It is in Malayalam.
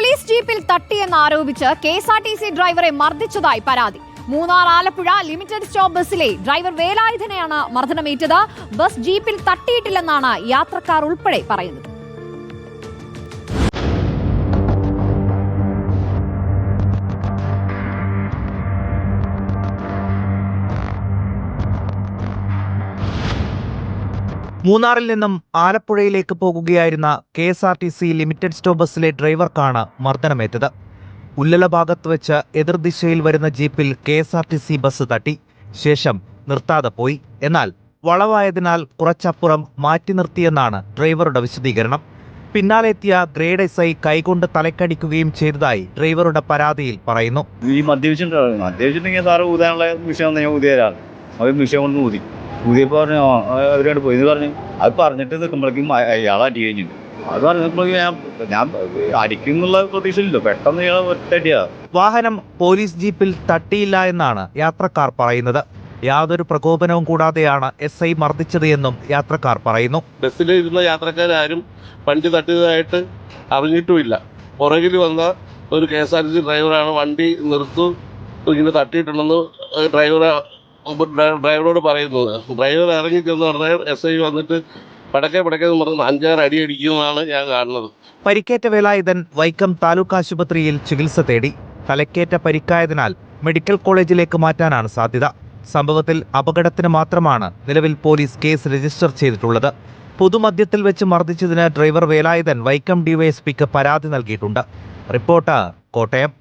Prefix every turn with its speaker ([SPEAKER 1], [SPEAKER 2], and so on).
[SPEAKER 1] പോലീസ് ജീപ്പിൽ തട്ടിയെന്നാരോപിച്ച് K S R T C ഡ്രൈവറെ മർദ്ദിച്ചതായി പരാതി. മൂന്നാർ ആലപ്പുഴ ലിമിറ്റഡ് സ്റ്റോപ്പ് ബസ്സിലെ ഡ്രൈവർ വേലായുധനെയാണ് മർദ്ദനമേറ്റത്. ബസ് ജീപ്പിൽ തട്ടിയിട്ടില്ലെന്നാണ് യാത്രക്കാർ ഉൾപ്പെടെ പറയുന്നത്.
[SPEAKER 2] മൂന്നാറിൽ നിന്നും ആലപ്പുഴയിലേക്ക് പോകുകയായിരുന്ന K S R T C limited സ്റ്റോ ബസ്സിലെ ഡ്രൈവർക്കാണ് മർദ്ദനമേറ്റത്. ഉല്ലല ഭാഗത്ത് വെച്ച് എതിർദിശയിൽ വരുന്ന ജീപ്പിൽ K S R T C bus തട്ടി. ശേഷം നിർത്താതെ പോയി. എന്നാൽ വളവായതിനാൽ കുറച്ചപ്പുറം മാറ്റി നിർത്തിയെന്നാണ് ഡ്രൈവറുടെ വിശദീകരണം. പിന്നാലെത്തിയ ഗ്രേഡ് എസ് ഐ കൈകൊണ്ട് തലക്കടിക്കുകയും ചെയ്തതായി ഡ്രൈവറുടെ പരാതിയിൽ പറയുന്നു.
[SPEAKER 3] ഈ മദ്യപിച്ചിട്ടുണ്ടായിരുന്നു. മദ്യപിച്ചിട്ടുണ്ടെങ്കിൽ സാറ് ഊതാനുള്ള വിഷയം ഞാൻ ഊതിയ ഒരാൾ വിഷയം കൊണ്ട് ഊതി. ഊതിയപ്പോൾ പറഞ്ഞു "ആ, അവരോട് പോയി. എന്ന് പറഞ്ഞു അത് പറഞ്ഞിട്ട് നിൽക്കുമ്പോഴേക്കും അയാൾ അടി കഴിഞ്ഞു. അത് പറഞ്ഞപ്പോഴേക്കും ഞാൻ ഞാൻ അടിക്കും എന്നുള്ള പ്രതീക്ഷയില്ലല്ലോ പെട്ടെന്ന് ഇയാൾ ഒറ്റടിയാ
[SPEAKER 2] വാഹനം പോലീസ് ജീപ്പിൽ തട്ടിയില്ല എന്നാണ് യാത്രക്കാർ പറയുന്നത്. യാതൊരു പ്രകോപനവും കൂടാതെയാണ് എസ് ഐ മർദ്ദിച്ചത് എന്നും യാത്രക്കാർ പറയുന്നു.
[SPEAKER 4] ബസ്സിൽ ഇരുന്ന യാത്രക്കാരും വണ്ടി തട്ടിയതായിട്ട് അറിഞ്ഞിട്ടുമില്ല. പുറകിൽ വന്ന ഒരു K S R T C ഡ്രൈവറാണ് വണ്ടി നിർത്തു ഇങ്ങനെ തട്ടിയിട്ടുണ്ടെന്ന് ഡ്രൈവർ ഡ്രൈവറോട് പറയുന്നത്. ഡ്രൈവർ ഇറങ്ങി ചെന്ന് പറഞ്ഞാൽ എസ് ഐ വന്നിട്ട് പടക്കെ പടക്കെ പറഞ്ഞ് അഞ്ചാറ് അടി അടിക്കുന്നതാണ് ഞാൻ കാണുന്നത്.
[SPEAKER 2] പരിക്കേറ്റ വേലായുധൻ വൈക്കം താലൂക്ക് ആശുപത്രിയിൽ ചികിത്സ തേടി. തലക്കേറ്റ പരിക്കായതിനാൽ മെഡിക്കൽ കോളേജിലേക്ക് മാറ്റാനാണ് സാധ്യത. സംഭവത്തിൽ അപകടത്തിന് മാത്രമാണ് നിലവിൽ പോലീസ് കേസ് രജിസ്റ്റർ ചെയ്തിട്ടുള്ളത്. പൊതുമദ്യത്തിൽ വെച്ച് മർദ്ദിച്ചതിന് ഡ്രൈവർ വേലായുധൻ വൈക്കം ഡിവൈഎസ്പിക്ക് പരാതി നൽകിയിട്ടുണ്ട്. റിപ്പോർട്ട് കോട്ടയം.